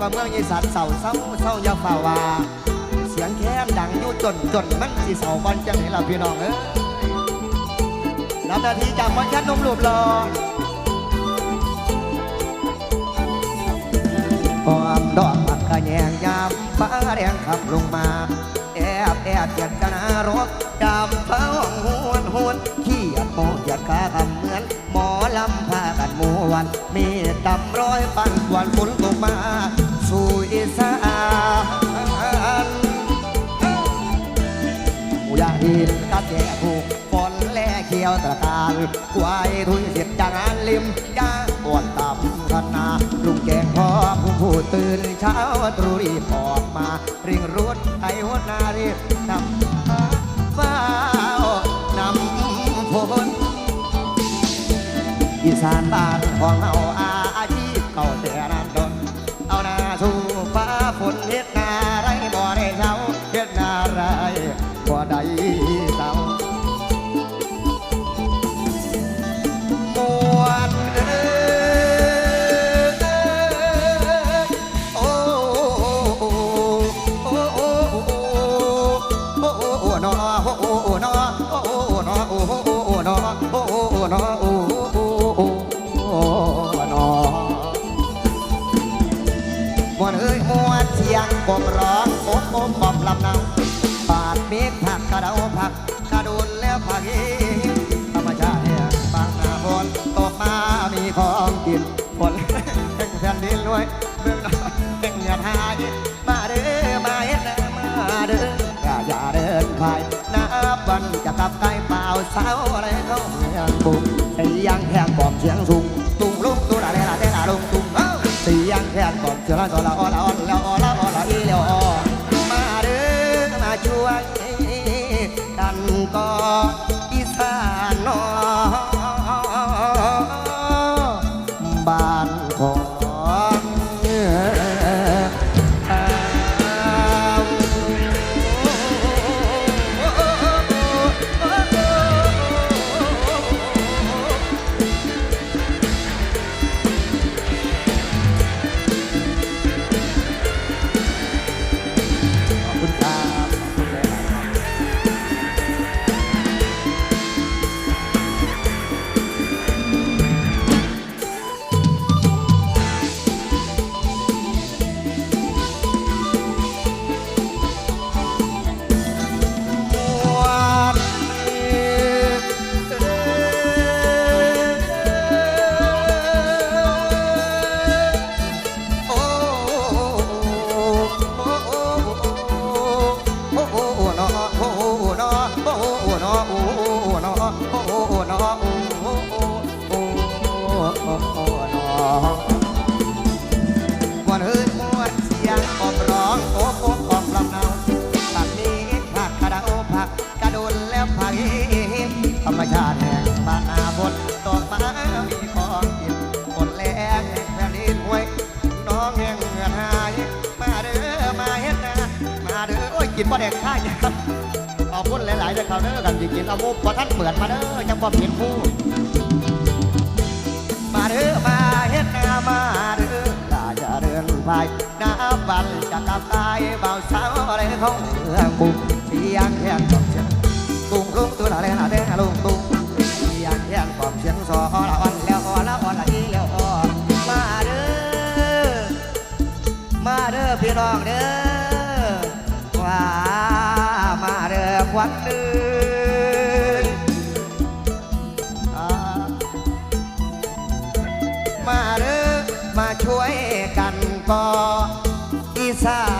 ว่าเมืองอีสานเศร้าเศร้าเศร้ายาฝ่าวาเสียงแค้นดังอยู่จนจนมันสิเศร้าบอลจังไหนล่ะพี่น้องเอ้ยรับหนาทีจากวันแค่นมหลุบรอความดอกผักกระแยงยามฟ้าแดงขับลงมาแอบแอบเกียดกันารถยามเท้าหวนหวนขี้หยาดโมหยาดขาคำเหมือน หมอลำพากันมูวัน มีดำร้อยปันกวนฝนตกมา สู่อีสานผู้ยาหินตาแก่ผูกฝนแล่เขียวตะการควายทุยเสียดจางานลิมยาปวดตับขนาลุงแกงพ่อผู้ผู้ตื่นเช้าตรุรีบออกมาริงรุดไอหัวนารีบนำฟ้านำพลอีสานบ้านของเฮา มวนเอ้วนเสียงกบร้องโอบโอบอบลำนาปาดเมฆผักกระเดาผักกระดุนแล้วผักอีธรรมชาติบางนาฝนตกมามีของกินฝนแห่งแผ่นดินรวยเมืองนอยแห่งเหนือไทยมาเด้อมาเฮ็ดนะมาเด้ออย่าอย่าเดินพายนับวันจะกลับไกลเปล่าสาวอะไรเขาเมืองบุกเสียงแหงกล่อมเสียงสู สียงแค่ก่อนเสือละตัวละออละออละออละออละอีเละออมาเด้อมาช่วยกันก่อน โดนแล้วผักอีธรรมชาติแห่งบ้านนาบนตกมามีของกินฝนแรงแห่งแผ่นดินห้วย น้องแห่งเงินหาย มาเด้อมาเฮ็ดนะมาเด้อโอ้ยกินบ่แดงข้าเนี่ยขอบคุณหลายๆเด้อครับเด้อกันสิกินเอาหมุกบ่ทันเปิดมาเด้อยังบ่ผิดผู้มาเด้อมาเฮ็ดนามาเด้อลาจะเดินไปน้ำบันจะกลับกายเบาสาวอะไรของเมืองบุกเสียงแค่กองเสียง ตุงลุงตัวละเลละเด้ลุงตุงเสียงแค่กองเสียงซอละอ่อนแล้วอ่อนละอ่อนละอีแล้วอ่อนมาเด้อมาเด้อพี่น้องเด้อว่ามาเด้อควันเดือนอ่ามาเด้อมาช่วยกันก่ออีสาน